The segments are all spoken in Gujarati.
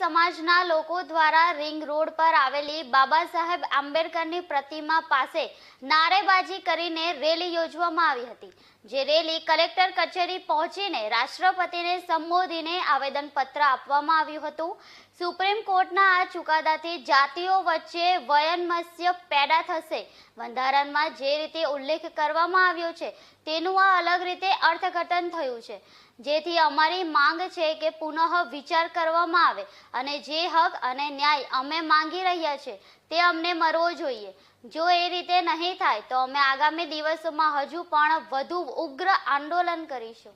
સમાજના લોકો દ્વારા રિંગ રોડ પર આવેલી બાબા સાહેબ આંબેડકરની પ્રતિમા પાસે નારેબાજી કરીને રેલી યોજવામાં આવી હતી, જે રેલી કલેક્ટર કચેરી પહોંચીને રાષ્ટ્રપતિને સંબોધીને આવેદનપત્ર આપવામાં આવ્યું હતું. સુપ્રીમ કોર્ટના આ ચુકાદાથી જાતિઓ વચ્ચે વયનમસ્ય પેદા થશે, બંધારણમાં જે રીતે ઉલ્લેખ કરવામાં આવ્યો છે, તેનું આ અલગ રીતે અર્થઘટન થયું છે. જેથી અમારી માંગ છે કે પુનઃ વિચાર કરવામાં આવે અને જે હક અને ન્યાય અમે માંગી રહ્યા છે, તે અમને મળવો જોઈએ. જો એ રીતે નહીં થાય, તો અમે આગામી દિવસોમાં હજુ પણ વધુ ઉગ્ર આંદોલન કરીશું.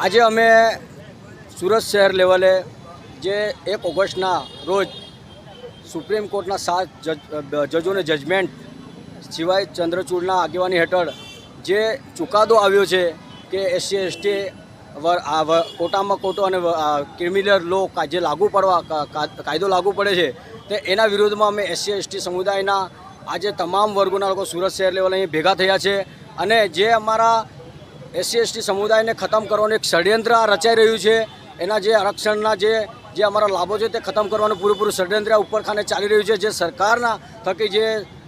આજે અમે સુરત શહેર લેવલે જે એક ઓગસ્ટના રોજ સુપ્રીમ કોર્ટના સાત જજ, જજોને જજમેન્ટ સિવાય ચંદ્રચૂડના આગેવાની હેઠળ જે ચુકાદો આવ્યો છે કે એસસી, એસટી કોટામાં કોટો અને ક્રિમિનલ લો જે લાગુ પડવા કાયદો લાગુ પડે છે, તે એના વિરોધમાં અમે એસસી એસટી સમુદાયના આજે તમામ વર્ગોના લોકો સુરત શહેર લેવલે અહીં ભેગા થયા છે અને જે અમારા એસસી એસટી સમુદાયને ખતમ કરવાનું એક ષડયંત્ર રચાઈ રહ્યું છે, એના જે આરક્ષણના જે જે અમારા લાભો છે તે ખતમ કરવાનું પૂરેપૂરું ષડયંત્ર ઉપર ઉપરખાને ચાલી રહ્યું છે, જે સરકારના થકી જે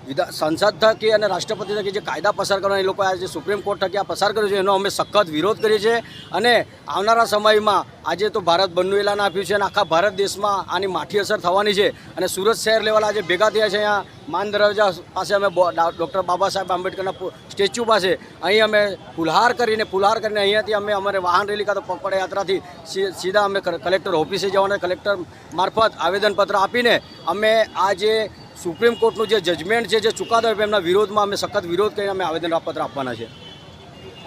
વિધા સંસદ થકી અને રાષ્ટ્રપતિ થકી જે કાયદા પસાર કરવાના, એ લોકો આજે સુપ્રીમ કોર્ટ થકી આ પસાર કર્યો છે, એનો અમે સખત વિરોધ કરીએ છીએ. અને આવનારા સમયમાં આજે તો ભારત બંધનું એલાન આપ્યું છે અને આખા ભારત દેશમાં આની માઠી અસર થવાની છે. અને સુરત શહેર લેવલ આજે ભેગા થયા છે અહીંયા. માન દરવાજા પાસે અમે ડૉક્ટર બાબા સાહેબ આંબેડકરના સ્ટેચ્યુ પાસે અહીં અમે ફુલહાર કરીને ફુલહાર કરીને અહીંયાથી અમે અમારે વાહન રેલી કાં તો સી- સીધા અમે કલેક્ટર ઓફિસે જવાના, કલેક્ટર મારફત આવેદનપત્ર આપીને અમે આ જે સુપ્રીમ કોર્ટનું જે જજમેન્ટ છે, જે ચુકાદો એમના વિરોધમાં અમે સખત વિરોધ કરીને અમે આવેદનપત્ર આપવાના છે.